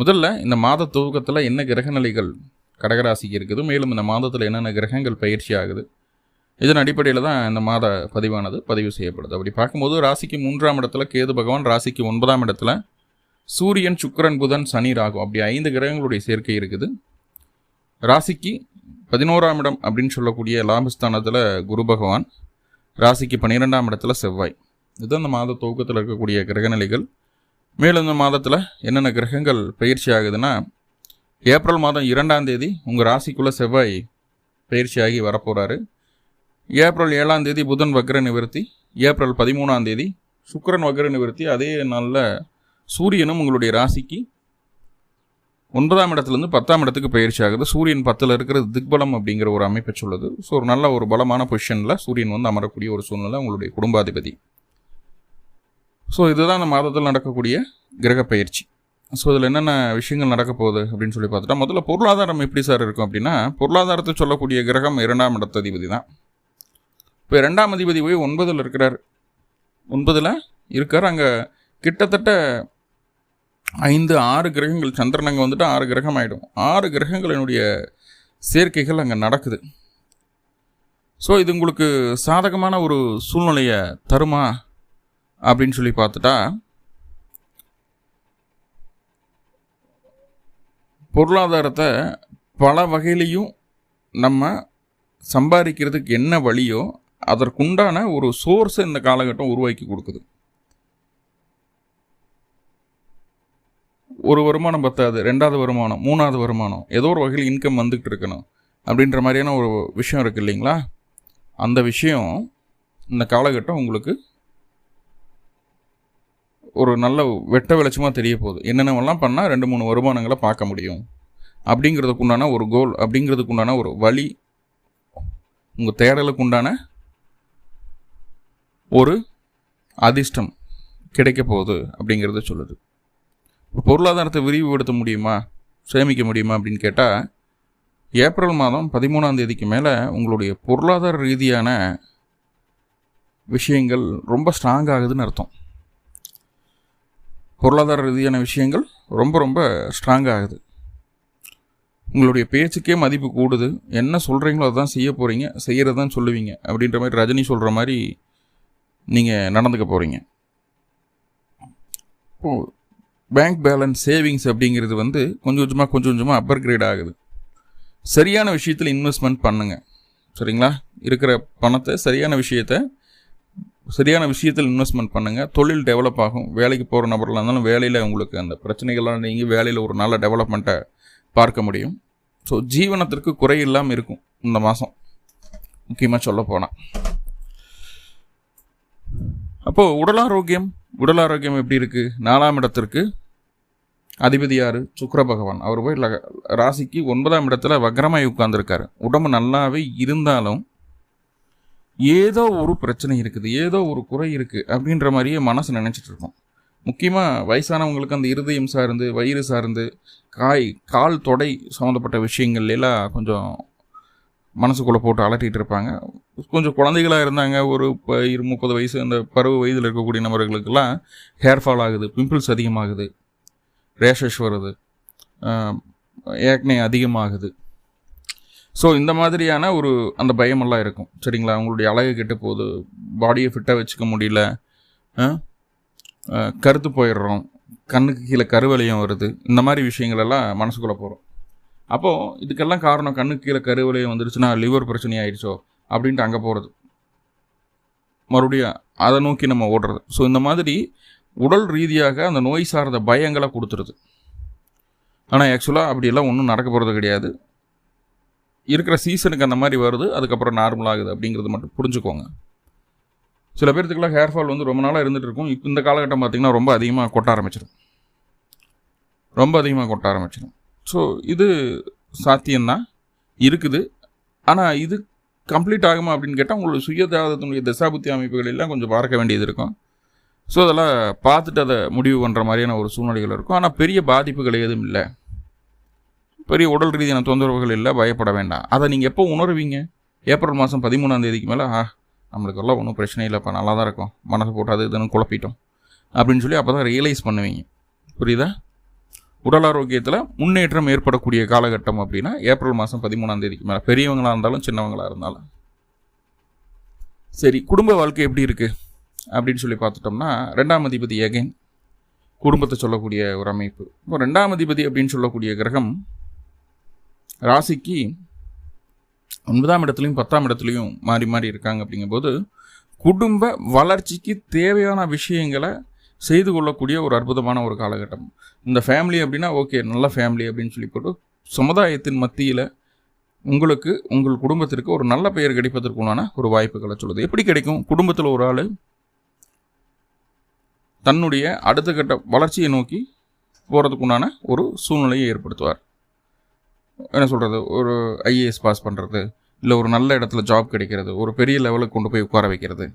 முதல்ல இந்த மாத துவக்கத்தில் என்ன கிரகநிலைகள் கடகராசிக்கு இருக்குது மேலும் இந்த மாதத்தில் என்னென்ன கிரகங்கள் பயிற்சி ஆகுது இதன் அடிப்படையில் தான் இந்த மாத பதிவானது பதிவு செய்யப்படுது. அப்படி பார்க்கும்போது ராசிக்கு மூன்றாம் இடத்துல கேது பகவான் ராசிக்கு ஒன்பதாம் இடத்துல சூரியன் சுக்கரன் புதன் சனி ராகு அப்படி ஐந்து கிரகங்களுடைய சேர்க்கை இருக்குது. ராசிக்கு பதினோராம் இடம் அப்படின்னு சொல்லக்கூடிய லாபஸ்தானத்தில் குரு பகவான் ராசிக்கு பன்னிரெண்டாம் இடத்துல செவ்வாய். இதுதான் இந்த மாத துவக்கத்தில் இருக்கக்கூடிய கிரகநிலைகள். மேலும் இந்த மாதத்தில் என்னென்ன கிரகங்கள் பயிற்சி ஆகுதுன்னா ஏப்ரல் மாதம் இரண்டாம் தேதி உங்கள் ராசிக்குள்ளே செவ்வாய் பயிற்சியாகி வரப்போகிறாரு ஏப்ரல் ஏழாம் தேதி புதன் வக்ர நிவர்த்தி ஏப்ரல் பதிமூணாம் தேதி சுக்கிரன் வக்ர நிவர்த்தி. அதே நாளில் சூரியனும் உங்களுடைய ராசிக்கு ஒன்பதாம் இடத்துலேருந்து பத்தாம் இடத்துக்கு பயிற்சி ஆகுது. சூரியன் பத்தில் இருக்கிறது திக்பலம் அப்படிங்கிற ஒரு அமைப்பை சொல்லுது. ஸோ ஒரு நல்ல ஒரு பலமான பொசிஷனில் சூரியன் வந்து அமரக்கூடிய ஒரு சூழ்நிலை உங்களுடைய குடும்பாதிபதி. ஸோ இதுதான் அந்த மாதத்தில் நடக்கக்கூடிய கிரக பயிற்சி ஸோ இதில் என்னென்ன விஷயங்கள் நடக்க போகுது அப்படின்னு சொல்லி பார்த்துட்டா முதல்ல பொருளாதாரம் எப்படி சார் இருக்கும் அப்படின்னா பொருளாதாரத்தை சொல்லக்கூடிய கிரகம் இரண்டாம் இடத்த அதிபதி தான். இப்போ இரண்டாம் அதிபதி போய் ஒன்பதில் இருக்கிறார். ஒன்பதில் இருக்கார். அங்கே கிட்டத்தட்ட ஐந்து ஆறு கிரகங்கள் சந்திரன் அங்கே வந்துட்டு ஆறு கிரகம் ஆகிடும் ஆறு கிரகங்களினுடைய சேர்க்கைகள் அங்கே நடக்குது. ஸோ இது உங்களுக்கு சாதகமான ஒரு சூழ்நிலையை தருமா? அப்படின்னு சொல்லி பார்த்துட்டா பொருளாதாரத்தை பல வகையிலையும் நம்ம சம்பாதிக்கிறதுக்கு என்ன வழியோ அதற்குண்டான ஒரு சோர்ஸை இந்த காலகட்டம் உருவாக்கி கொடுக்குது. ஒரு வருமானம் பத்தாது ரெண்டாவது வருமானம் மூணாவது வருமானம் ஏதோ ஒரு வகையில் இன்கம் வந்துக்கிட்டு இருக்கணும் அப்படின்ற மாதிரியான ஒரு விஷயம் இருக்குது இல்லைங்களா? அந்த விஷயம் இந்த காலகட்டம் உங்களுக்கு ஒரு நல்ல வெட்ட வெளிச்சமாக தெரிய போகுது. என்னென்னவெல்லாம் பண்ணால் ரெண்டு மூணு வருமானங்களை பார்க்க முடியும். அப்படிங்கிறதுக்கு உண்டான ஒரு கோல் அப்படிங்கிறதுக்கு உண்டான ஒரு வழி உங்கள் தேடலுக்கு உண்டான ஒரு அதிர்ஷ்டம் கிடைக்க போகுது அப்படிங்கிறத சொல்லுது. பொருளாதாரத்தை விரிவுபடுத்த முடியுமா? சேமிக்க முடியுமா அப்படின்னு கேட்டால் ஏப்ரல் மாதம் பதிமூணாம் தேதிக்கு மேலே உங்களுடைய பொருளாதார ரீதியான விஷயங்கள் ரொம்ப ஸ்ட்ராங் ஆகுதுன்னு அர்த்தம். பொருளாதார ரீதியான விஷயங்கள் ரொம்ப ரொம்ப ஸ்ட்ராங் ஆகுது. உங்களுடைய பேச்சுக்கே மதிப்பு கூடுது. என்ன சொல்கிறீங்களோ அதுதான் செய்ய போகிறீங்க செய்கிறது தான் சொல்லுவீங்க அப்படின்ற மாதிரி ரஜினி சொல்கிற மாதிரி நீங்கள் நடந்துக்க போகிறீங்க இப்போது பேங்க் பேலன்ஸ் சேவிங்ஸ் அப்படிங்கிறது வந்து கொஞ்சம் கொஞ்சமாக கொஞ்சம் கொஞ்சமாக அப்பர் கிரேட் ஆகுது. சரியான விஷயத்தில் இன்வெஸ்ட்மெண்ட் பண்ணுங்கள் சரிங்களா? இருக்கிற பணத்தை சரியான விஷயத்தை சரியான விஷயத்தில் இன்வெஸ்ட்மெண்ட் பண்ணுங்கள் தொழில் டெவலப் ஆகும். வேலைக்கு போகிற நபர்களாக இருந்தாலும் வேலையில் உங்களுக்கு அந்த பிரச்சனைகள்லாம் நீங்கள் வேலையில் ஒரு நல்ல டெவலப்மெண்ட்டை பார்க்க முடியும். ஸோ ஜீவனத்திற்கு குறை இல்லாமல் இருக்கும் இந்த மாதம் முக்கியமாக சொல்ல போனால் அப்போது உடல் ஆரோக்கியம். உடல் ஆரோக்கியம் எப்படி இருக்குது நாலாம் இடத்திற்கு அதிபதி யார்? சுக்கர பகவான். அவர் போய் ராசிக்கு ஒன்பதாம் இடத்துல வக்ரமாய் உட்கார்ந்துருக்காரு. உடம்பு நல்லாவே இருந்தாலும் ஏதோ ஒரு பிரச்சனை இருக்குது ஏதோ ஒரு குறை இருக்குது அப்படின்ற மாதிரியே மனசு நினச்சிட்டு இருக்கோம். முக்கியமாக வயசானவங்களுக்கு அந்த இருதயம் சார்ந்து வயிறு சார்ந்து காய் கால் தொடை சம்மந்தப்பட்ட விஷயங்கள்ல எல்லாம் கொஞ்சம் மனசுக்குள்ளே போட்டு அலட்டிகிட்டு இருப்பாங்க. கொஞ்சம் குழந்தைகளாக இருந்தாங்க ஒரு இப்போ இரு முப்பது வயசு அந்த பருவ வயதில் இருக்கக்கூடிய நபர்களுக்கெல்லாம் ஹேர் ஃபால் ஆகுது பிம்பிள்ஸ் அதிகமாகுது ரேஷஸ் வருது ஏக்னே அதிகமாகுது. ஸோ இந்த மாதிரியான ஒரு அந்த பயமெல்லாம் இருக்கும். சரிங்களா? அவங்களுடைய அழகு கெட்டு போகுது. பாடியை ஃபிட்டாக வச்சுக்க முடியல. கருத்து போயிடுறோம். கண்ணுக்கு கீழே கருவலையும் வருது. இந்த மாதிரி விஷயங்களெல்லாம் மனசுக்குள்ளே போகிறோம் அப்போது இதுக்கெல்லாம் காரணம் கண்ணுக்கு கீழே கருவலையும் வந்துருச்சுன்னா லிவர் பிரச்சனை ஆயிடுச்சோ? அப்படின்ட்டு அங்கே போகிறது மறுபடியும் அதை நோக்கி நம்ம ஓடுறது. ஸோ இந்த மாதிரி உடல் ரீதியாக அந்த நோய் சார்ந்த பயங்களை கொடுத்துருது. ஆனால் ஆக்சுவலாக அப்படியெல்லாம் ஒன்றும் நடக்க போகிறது கிடையாது. இருக்கிற சீசனுக்கு அந்த மாதிரி வருது அதுக்கப்புறம் நார்மல் ஆகுது அப்படிங்கிறது மட்டும் புரிஞ்சுக்கோங்க. சில பேர்த்துக்குலாம் ஹேர் ஃபால் வந்து ரொம்ப நாளாக இருந்துகிட்டு இருக்கும். இப்போ இந்த காலகட்டம் பார்த்திங்கன்னா ரொம்ப அதிகமாக கொட்ட ஆரம்பிச்சிடும் ரொம்ப அதிகமாக கொட்ட ஆரம்பிச்சிடும் ஸோ இது சாத்தியம்தான். இருக்குது. ஆனால் இது கம்ப்ளீட் ஆகுமா அப்படின்னு கேட்டால் உங்களுடைய சுயஜாதத்தினுடைய தசாபுத்தி அமைப்புகள் எல்லாம் கொஞ்சம் பார்க்க வேண்டியது இருக்கும். ஸோ அதெல்லாம் பார்த்துட்டு அதை முடிவு பண்ணுற மாதிரியான ஒரு சூழ்நிலைகள் இருக்கும். ஆனால் பெரிய பாதிப்புகள் எதுவும் இல்லை. பெரிய உடல் ரீதியான தொந்தரவுகள் இல்லை பயப்பட வேண்டாம். அதை நீங்கள் எப்போ உணர்வீங்க? ஏப்ரல் மாதம் பதிமூணாம் தேதிக்கு மேலே ஆ நம்மளுக்கெல்லாம் ஒன்றும் பிரச்சனை இல்லைப்பா நல்லா தான் இருக்கும். மனசு போட்டு அது இதுன்னு குழப்பிட்டோம். அப்படின்னு சொல்லி அப்போ தான் ரியலைஸ் பண்ணுவீங்க. புரியுதா? உடல் ஆரோக்கியத்தில் முன்னேற்றம் ஏற்படக்கூடிய காலகட்டம் அப்படின்னா ஏப்ரல் மாதம் பதிமூணாம் தேதிக்கு மேலே. பெரியவங்களாக இருந்தாலும் சின்னவங்களாக இருந்தாலும். சரி குடும்ப வாழ்க்கை எப்படி இருக்குது அப்படின்னு சொல்லி பார்த்துட்டோம்னா ரெண்டாம் அதிபதி எகைன் குடும்பத்தை சொல்லக்கூடிய ஒரு அமைப்பு. இப்போ ரெண்டாம் அதிபதி அப்படின்னு சொல்லக்கூடிய கிரகம் ராசிக்கு ஒன்பதாம் இடத்துலையும் பத்தாம் இடத்துலையும் மாறி மாறி இருக்காங்க அப்படிங்கும்போது குடும்ப வளர்ச்சிக்கு தேவையான விஷயங்களை செய்து கொள்ளக்கூடிய ஒரு அற்புதமான ஒரு காலகட்டம். இந்த ஃபேமிலி அப்படின்னா ஓகே நல்ல ஃபேமிலி அப்படின்னு சொல்லி போட்டு சமுதாயத்தின் மத்தியில் உங்களுக்கு உங்கள் குடும்பத்திற்கு ஒரு நல்ல பெயர் கிடைப்பதற்குள்ளான ஒரு வாய்ப்புகளை சொல்லுது. எப்படி கிடைக்கும்? குடும்பத்தில் ஒரு ஆள் தன்னுடைய அடுத்த கட்ட வளர்ச்சியை நோக்கி போகிறதுக்குண்டான ஒரு சூழ்நிலையை ஏற்படுத்துவார். என்ன சொல்கிறது ஒரு ஐஏஎஸ் பாஸ் பண்ணுறது இல்லை ஒரு நல்ல இடத்துல ஜாப் கிடைக்கிறது ஒரு பெரிய லெவலுக்கு கொண்டு போய் உட்கார வைக்கிறது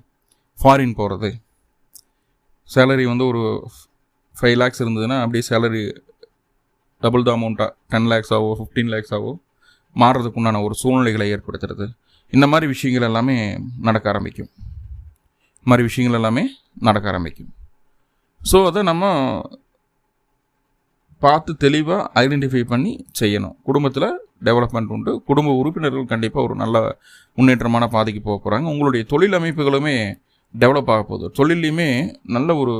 ஃபாரின் போகிறது சேலரி வந்து ஒரு ஃபைவ் லேக்ஸ் இருந்ததுன்னா அப்படியே சேலரி டபுள் த அமௌண்ட்டாக டென் லேக்ஸ் ஃபிஃப்டீன் லேக்ஸ் மாறுறதுக்குண்டான மாறுறதுக்கு உண்டான ஒரு சூழ்நிலைகளை ஏற்படுத்துறது. இந்த மாதிரி விஷயங்கள் எல்லாமே நடக்க ஆரம்பிக்கும். இந்த மாதிரி விஷயங்கள் எல்லாமே நடக்க ஆரம்பிக்கும். ஸோ அதை நம்ம பார்த்து தெளிவாக ஐடென்டிஃபை பண்ணி செய்யணும். குடும்பத்தில் டெவலப்மெண்ட் உண்டு. குடும்ப உறுப்பினர்கள் கண்டிப்பாக ஒரு நல்ல முன்னேற்றமான பாதைக்கு போக போகிறாங்க உங்களுடைய தொழில் அமைப்புகளுமே டெவலப் ஆக போகுது. தொழிலையுமே நல்ல ஒரு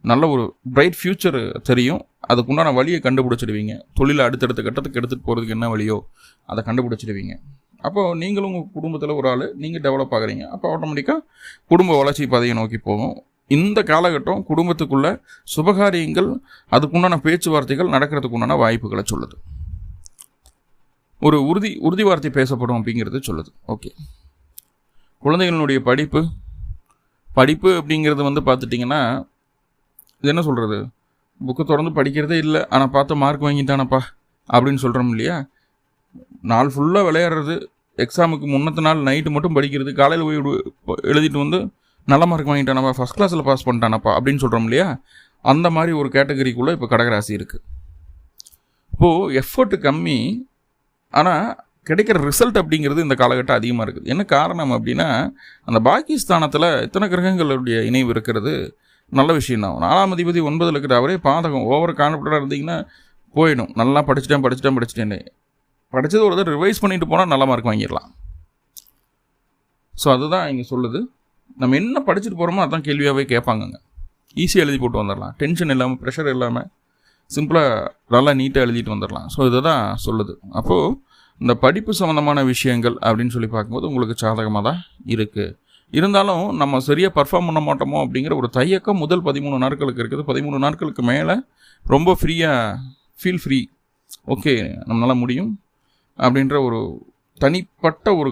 நல்ல ஒரு பிரைட் ஃப்யூச்சர் தெரியும். அதுக்குண்டான வழியை கண்டுபிடிச்சிடுவீங்க. தொழிலை அடுத்தடுத்த கட்டத்துக்கு எடுத்துகிட்டு போகிறதுக்கு என்ன வழியோ அதை கண்டுபிடிச்சிடுவீங்க. அப்போது நீங்களும் உங்கள் குடும்பத்தில் ஒரு ஆள் நீங்கள் டெவலப் ஆகுறீங்க. அப்போ ஆட்டோமேட்டிக்காக குடும்ப வளர்ச்சி பாதையை நோக்கி போகும். இந்த காலகட்டம் குடும்பத்துக்குள்ள சுபகாரியங்கள் அதுக்குண்டான பேச்சுவார்த்தைகள் நடக்கிறதுக்கு உண்டான வாய்ப்புகளை சொல்லுது. ஒரு உறுதி உறுதி வார்த்தை பேசப்படும் அப்படிங்கிறது சொல்லுது. ஓகே குழந்தைகளுடைய படிப்பு படிப்பு அப்படிங்கிறது வந்து பார்த்துட்டிங்கன்னா இது என்ன சொல்கிறது புக்கு தொடர்ந்து படிக்கிறதே இல்லை. ஆனால் பார்த்து மார்க் வாங்கிட்டானப்பா அப்படின்னு சொல்கிறோம் இல்லையா? நாள் ஃபுல்லாக விளையாடுறது எக்ஸாமுக்கு முன்னத்த நாள் நைட்டு மட்டும் படிக்கிறது காலையில் போய் எழுதிட்டு வந்து நல்ல மார்க் வாங்கிட்டானப்பா ஃபஸ்ட் கிளாஸில் பாஸ் பண்ணிட்டானப்பா அப்படின்னு சொல்கிறோம் இல்லையா? அந்த மாதிரி ஒரு கேட்டகரிக்குள்ளே இப்போ கடகராசி இருக்குது இப்போது எஃபர்ட் கம்மி ஆனால் கிடைக்கிற ரிசல்ட் அப்படிங்கிறது இந்த காலகட்டம் அதிகமாக இருக்குது. என்ன காரணம் அப்படின்னா அந்த பாகிஸ்தானத்தில் இத்தனை கிரகங்களுடைய இணைவு இருக்கிறது நல்ல விஷயம் தான். நாலாம் அதிபதி ஒன்பதில் இருக்கிற அவரே பாதகம் ஓவர் கான்ஃபிடண்டாக இருந்தீங்கன்னா போயிடும். நல்லா படிச்சுட்டேன் படிச்சுட்டேன் படிச்சுட்டேன் படித்தது ஒரு தடவை ரிவைஸ் பண்ணிட்டு போனால் நல்ல மார்க் வாங்கிடலாம். ஸோ அதுதான் இங்கே சொல்லுது. நம்ம என்ன படிச்சுட்டு போகிறோமோ அதான் கேள்வியாகவே கேட்பாங்கங்க. ஈஸியாக எழுதி போட்டு வந்துடலாம். டென்ஷன் இல்லாமல் ப்ரெஷர் இல்லாமல் சிம்பிளாக நல்லா நீட்டாக எழுதிட்டு வந்துடலாம். ஸோ இதை தான் சொல்லுது. அப்போது இந்த படிப்பு சம்மந்தமான விஷயங்கள் அப்படின்னு சொல்லி பார்க்கும்போது உங்களுக்கு சாதகமாக தான் இருக்குது இருந்தாலும் நம்ம சரியாக பர்ஃபார்ம் பண்ண மாட்டோமோ அப்படிங்கிற ஒரு தையக்கம் முதல் பதிமூணு நாட்களுக்கு இருக்குது. பதிமூணு நாட்களுக்கு மேலே ரொம்ப ஃப்ரீயாக ஃபீல் ஃப்ரீ ஓகே நம்மளால் முடியும். அப்படின்ற ஒரு தனிப்பட்ட ஒரு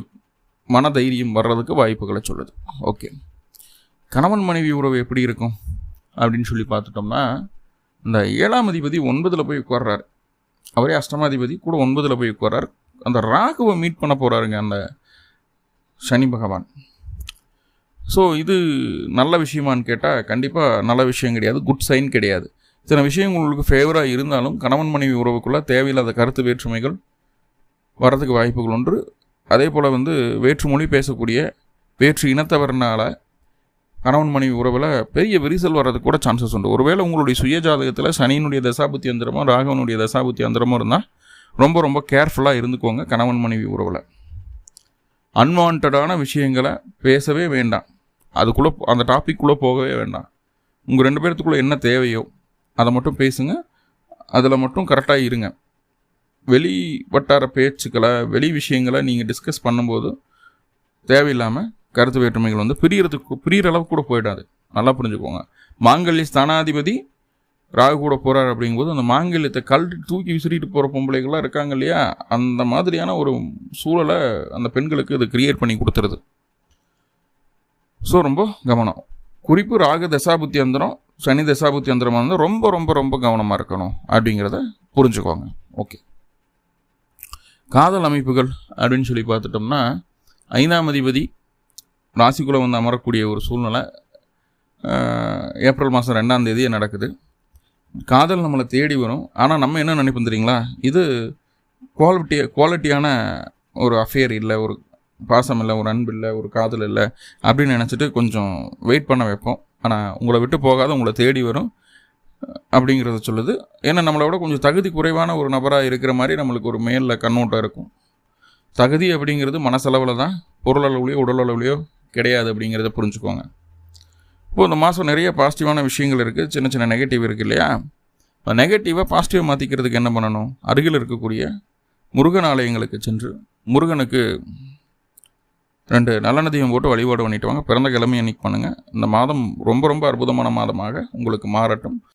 மன தைரியம் வர்றதுக்கு வாய்ப்புகளை சொல்லுது. ஓகே கணவன் மனைவி உறவு எப்படி இருக்கும்? அப்படின்னு சொல்லி பார்த்துட்டோம்னா இந்த ஏழாம் அதிபதி ஒன்பதில் போய் உட்கார்றாரு. அவரே அஷ்டமாதிபதி கூட ஒன்பதில் போய் உட்கார்றார். அந்த ராகுவை மீட் பண்ண போகிறாருங்க அந்த சனி பகவான். ஸோ இது நல்ல விஷயமான்னு கேட்டால் கண்டிப்பாக நல்ல விஷயம் கிடையாது குட் சைன் கிடையாது. இத்தனை விஷயங்கள் உங்களுக்கு ஃபேவராக இருந்தாலும் கணவன் மனைவி உறவுக்குள்ளே தேவையில்லாத கருத்து வேற்றுமைகள் வரதுக்கு வாய்ப்புகள் ஒன்று அதே போல் வந்து வேற்று மொழி பேசக்கூடிய வேற்று இனத்தவர்னால் கணவன் மனைவி உறவில் பெரிய விரிசல் வர்றதுக்கு கூட சான்சஸ் உண்டு. ஒருவேளை உங்களுடைய சுய ஜாதகத்தில் சனியினுடைய தசாபுத்தி அந்தரமோ ராகவனுடைய தசாபுத்தி அந்தரமோ இருந்தால் ரொம்ப ரொம்ப கேர்ஃபுல்லாக இருந்துக்கோங்க கணவன் மனைவி உறவில். அன்வான்டான விஷயங்களை பேசவே வேண்டாம். அதுக்குள்ளே அந்த டாபிக்குள்ளே போகவே வேண்டாம். உங்கள் ரெண்டு பேர்த்துக்குள்ளே என்ன தேவையோ அதை மட்டும் பேசுங்க. அதில் மட்டும் கரெக்டாக இருங்க. வெளி வட்டார பேச்சுக்களை வெளி விஷயங்களை நீங்கள் டிஸ்கஸ் பண்ணும்போது தேவையில்லாமல் கருத்து வேற்றுமைகள் வந்து பிரியறதுக்கு பிரியிற அளவுக்கு கூட போயிடாது. நல்லா புரிஞ்சுக்கோங்க. மாங்கல்ய ஸ்தானாதிபதி ராகு கூட போகிறார் அப்படிங்கும்போது அந்த மாங்கல்யத்தை கழட்டி தூக்கி விசிறிட்டு போகிற பொம்பளைகள்லாம் இருக்காங்க இல்லையா? அந்த மாதிரியான ஒரு சூழலை அந்த பெண்களுக்கு இது கிரியேட் பண்ணி கொடுத்துருது. ஸோ ரொம்ப கவனம். குறிப்பு ராகு தசாபுத்தி அந்தரம் சனி தசாபுத்தி அந்தரமாக இருந்தால் ரொம்ப ரொம்ப ரொம்ப கவனமாக இருக்கணும் அப்படிங்கிறத புரிஞ்சுக்கோங்க. ஓகே காதல் அமைப்புகள் அப்படின்னு சொல்லி பார்த்துட்டோம்னா ஐந்தாம் அதிபதி ராசிக்குள்ளே வந்து அமரக்கூடிய ஒரு சூழ்நிலை ஏப்ரல் மாதம் ரெண்டாம் தேதியே நடக்குது. காதல் நம்மளை தேடி வரும். ஆனால் நம்ம என்ன நினைப்போம் தெரியுங்களா? இது குவாலிட்டி குவாலிட்டியான ஒரு அஃபேர் இல்லை ஒரு பாசம் இல்லை ஒரு அன்பு இல்லை ஒரு காதல் இல்லை அப்படின்னு நினச்சிட்டு கொஞ்சம் வெயிட் பண்ண வைப்போம். ஆனால் உங்களை விட்டு போகாத உங்களை தேடி வரும். அப்படிங்கிறத சொல்லுது. ஏன்னா நம்மளை விட கொஞ்சம் தகுதி குறைவான ஒரு நபராக இருக்கிற மாதிரி நம்மளுக்கு ஒரு மேலில் கண்ணோட்டம் இருக்கும். தகுதி அப்படிங்கிறது மனசளவில் தான் பொருளளவுலையோ உடலளவுலையோ கிடையாது அப்படிங்கிறத புரிஞ்சுக்கோங்க. இப்போது இந்த மாதம் நிறைய பாசிட்டிவான விஷயங்கள் இருக்குது சின்ன சின்ன நெகட்டிவ் இருக்குது இல்லையா? இப்போ நெகட்டிவாக பாசிட்டிவாக மாற்றிக்கிறதுக்கு என்ன பண்ணணும்? அருகில் இருக்கக்கூடிய முருகன் ஆலயங்களுக்கு சென்று முருகனுக்கு ரெண்டு நல்லெண்ணெய்யும் போட்டு வழிபாடு பண்ணிட்டு வாங்க. பிறந்த கிழமை அன்னைக்கு பண்ணுங்கள் இந்த மாதம் ரொம்ப ரொம்ப அற்புதமான மாதமாக உங்களுக்கு மாறட்டும்.